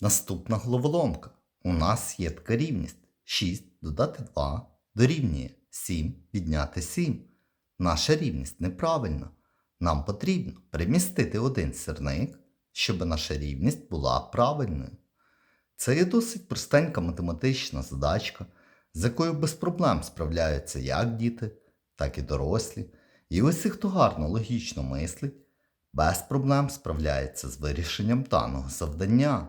Наступна головоломка. У нас є така рівність. 6 додати 2 дорівнює 7 відняти 7. Наша рівність неправильна. Нам потрібно перемістити один сірник, щоб наша рівність була правильною. Це є досить простенька математична задачка, з якою без проблем справляються як діти, так і дорослі. І усі, хто гарно логічно мислить, без проблем справляється з вирішенням даного завдання.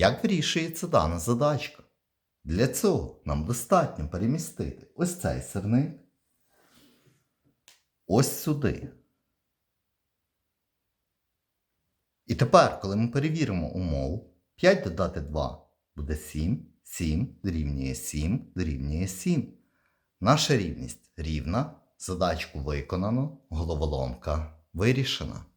Як вирішується дана задачка? Для цього нам достатньо перемістити ось цей сирник ось сюди. І тепер, коли ми перевіримо умову, 5 додати 2 буде 7, 7 дорівнює 7 дорівнює 7. Наша рівність рівна, задачку виконано, головоломка вирішена.